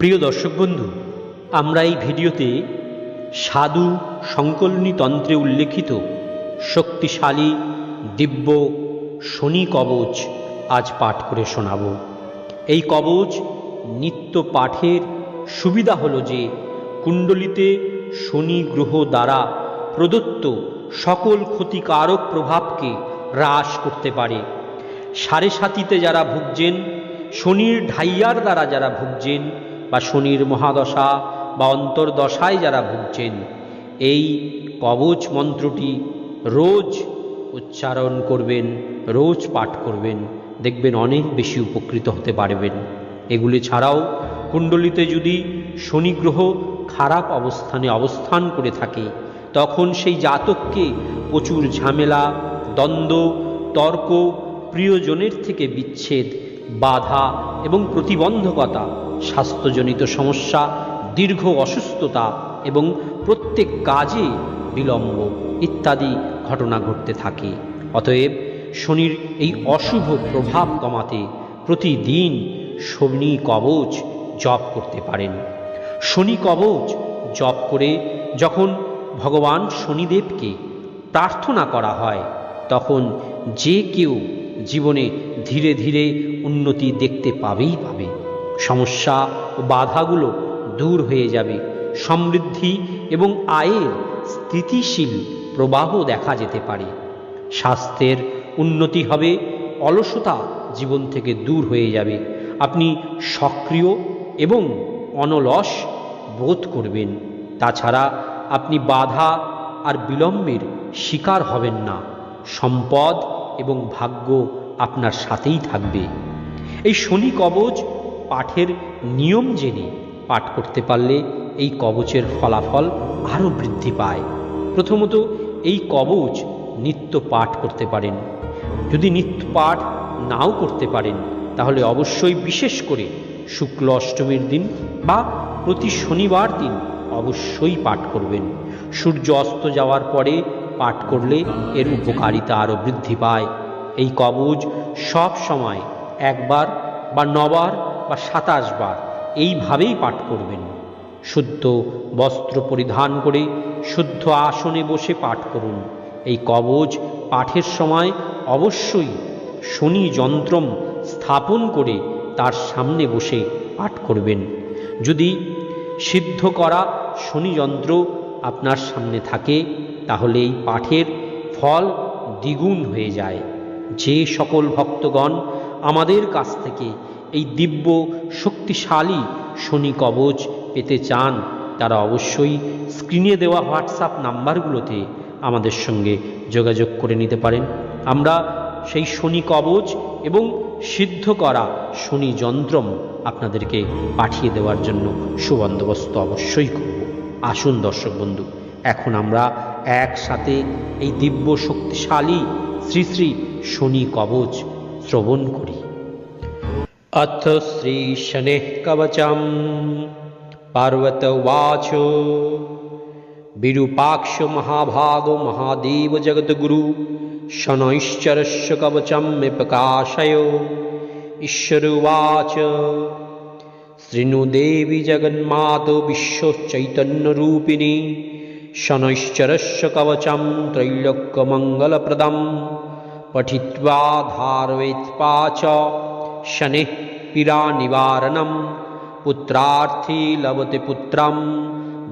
প্রিয় দর্শক বন্ধু, আমরা এই ভিডিওতে সাধু সংকলনী তন্ত্রে উল্লেখিত শক্তিশালী দিব্য শনি কবচ আজ পাঠ করে শোনাব। এই কবচ নিত্য পাঠের সুবিধা হলো যে, কুণ্ডলিতে শনি গ্রহ দ্বারা প্রদত্ত সকল ক্ষতিকারক প্রভাবকে হ্রাস করতে পারে। সাড়ে সাতিতে যারা ভুগছেন, শনির ঢাইয়ার দ্বারা যারা ভুগছেন বা শনির মহাদশা বা অন্তর্দশায় যারা ভুগছেন, এই কবচ মন্ত্রটি রোজ উচ্চারণ করবেন, রোজ পাঠ করবেন, দেখবেন অনেক বেশি উপকৃত হতে পারবেন। এগুলি ছাড়াও কুণ্ডলিতে যদি শনি গ্রহ খারাপ অবস্থানে অবস্থান করে থাকে, তখন সেই জাতককে প্রচুর ঝামেলা, দ্বন্দ্ব, তর্ক, প্রিয়জনের থেকে বিচ্ছেদ বাধা এবং প্রতিবন্ধকতা, স্বাস্থ্যজনিত সমস্যা, দীর্ঘ অসুস্থতা এবং প্রত্যেক কাজে বিলম্ব ইত্যাদি ঘটনা ঘটতে থাকে। অতএব শনির এই অশুভ প্রভাব কমাতে প্রতিদিন শনি কবচ জপ করতে পারেন। শনি কবচ জপ করে যখন ভগবান শনিদেবকে প্রার্থনা করা হয়, তখন যে কেউ জীবনে ধীরে ধীরে উন্নতি দেখতে পাবেই পাবে। সমস্যা ও বাধাগুলো দূর হয়ে যাবে। সমৃদ্ধি এবং আয়ের স্থিতিশীল প্রবাহ দেখা যেতে পারে। স্বাস্থ্যের উন্নতি হবে, অলসতা জীবন থেকে দূর হয়ে যাবে। আপনি সক্রিয় এবং অনলস বোধ করবেন। তাছাড়া আপনি বাধা আর বিলম্বের শিকার হবেন না। সম্পদ এবং ভাগ্য আপনার সাথেই থাকবে। এই শনি কবচ পাঠের নিয়ম জেনে পাঠ করতে পারলে এই কবচের ফলাফল আরও বৃদ্ধি পায়। প্রথমত, এই কবচ নিত্য পাঠ করতে পারেন। যদি নিত্য পাঠ নাও করতে পারেন, তাহলে অবশ্যই বিশেষ করে শুক্ল অষ্টমীর দিন বা প্রতি শনিবার দিন অবশ্যই পাঠ করবেন। সূর্য অস্ত যাওয়ার পরে পাঠ করলে এর উপকারিতা আরও বৃদ্ধি পায়। এই কবচ সব সময় একবার বা নবার বা সাতাশ বার এইভাবেই পাঠ করবেন। শুদ্ধ বস্ত্র পরিধান করে শুদ্ধ আসনে বসে পাঠ করুন। এই কবচ পাঠের সময় অবশ্যই শনি যন্ত্রম স্থাপন করে তার সামনে বসে পাঠ করবেন। যদি সিদ্ধ করা শনি যন্ত্র আপনার সামনে থাকে তাহলে এই পাঠের ফল দ্বিগুণ হয়ে যায়। যে সকল ভক্তগণ আমাদের কাছ থেকে এই দিব্য, শক্তিশালী শনি কবচ পেতে চান, তারা অবশ্যই স্ক্রিনে দেওয়া হোয়াটসঅ্যাপ নাম্বারগুলোতে আমাদের সঙ্গে যোগাযোগ করে নিতে পারেন। আমরা সেই শনি কবচ এবং সিদ্ধ করা শনি যন্ত্রম আপনাদেরকে পাঠিয়ে দেওয়ার জন্য সুবন্দোবস্ত অবশ্যই করব। আসুন দর্শক বন্ধু, এখন আমরা একসাথে এই দিব্য শক্তিশালী শ্রী শ্রী শনি কবচ শ্রবণ করি। অথ শ্রী শনে কবচম। পার্বত বাচ বিরূপাক্ষ মহাভাগ মহাদেব জগদ্গুরু শনৈশ্চরস্য কবচম মে প্রকাশয়। ঈশ্বরুবাচ শৃণু দেবী জগন্মাত বিশ্ব शनैश्चरस्य कवचं त्रैलोक्यमङ्गलप्रदं पठित्वा धारयित्वा च शनिः पीडानिवारणं पुत्रार्थी लभते पुत्रं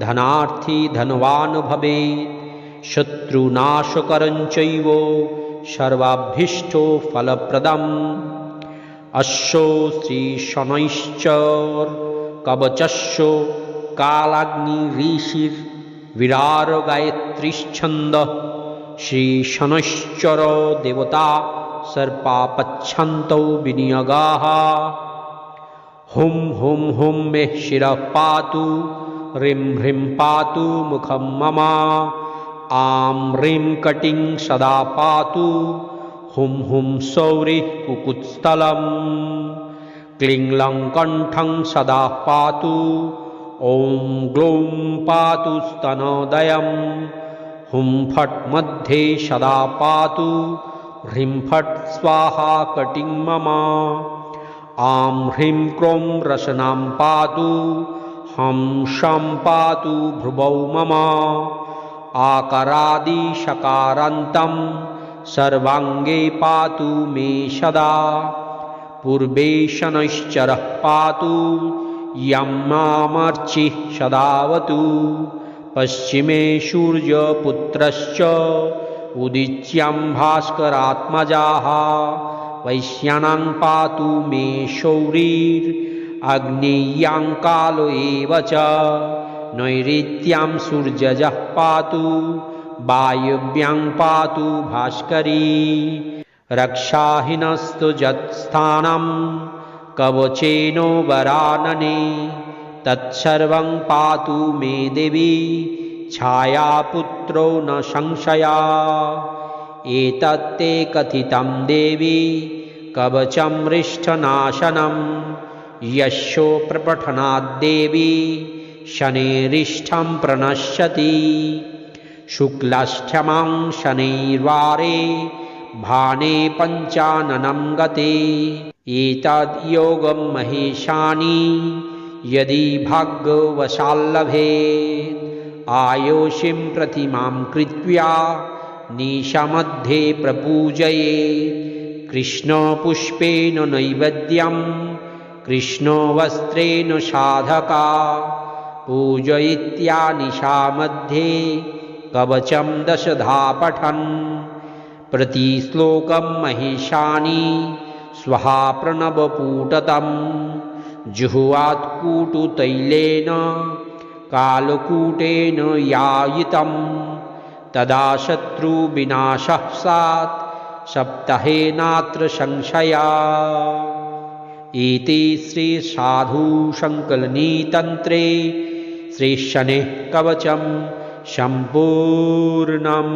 धनार्थी धनवान् भवेत् शत्रुनाशकरं चैव सर्वाभीष्टो फलप्रदम् अश्यो श्रीशनैश्चर कवचस्य कालाग्निऋषिर्विरार गायत्रीश्छन्दः श्रीशनैश्चर देवता सर्पापच्छन्तौ विनियोगाः। हुम हुं हुं मे शिरः पातु, ह्रीं ह्रीं पातु मुखं मम। आं ह्रीं कटिं सदा पातु हुम हुम सौरिः कुकुत्स्थलं क्लीं लं सदा पातु पातु स्तनोदयं हुं फट् मध्ये सदा पातु। ह्रीं फट् स्वाहा कटिं मम। आं ह्रीं क्रों रसनां पातु। हं शं पातु भ्रुवौ मम। आकरादिशकारान्तं सर्वाङ्गे पातु मे सदा। पूर्वे शनैश्चरः पातु यं मामर्चिः सदावतु। पश्चिमे सूर्यपुत्रश्च उदिच्यां भास्करात्मजाः। वैश्यानां पातु मे शौरीर्ग्नेय्यां कालो एव च। नैऋत्यां सूर्यजः पातु वायव्यां पातु भास्करी। रक्षाहीनस्तु यत्स्थानं कवचेनो वरानने तत्सर्वं पातु मे देवी छायापुत्रो न संशया। एतत्ते कथितं देवी कवचं हृष्ठनाशनं यशो प्रपठनाद्देवी शनेरिष्ठं प्रणश्यति। शुक्लाष्टमां शनैर्वारे भाने पञ्चाननं गते। एतद्योगं महेशानि यदि भाग्यवशाल्लभेत् आयोषिं प्रतिमां कृत्वा निशमध्ये प्रपूजयेत्। कृष्णपुष्पेण नैवेद्यं कृष्णवस्त्रेण साधका। पूजयित्या निशामध्ये कवचं दशधा पठन् प्रतिश्लोकं महिषानि स्वहा प्रणवपूटतं जुह्वात् कूटुतैलेन कालकूटेन यायितं तदा शत्रुविनाशः स्यात् सप्ताहेनात्र संशया। इति श्रीसाधुसङ्कलनीतन्त्रे श्रीशनेः कवचं सम्पूर्णम्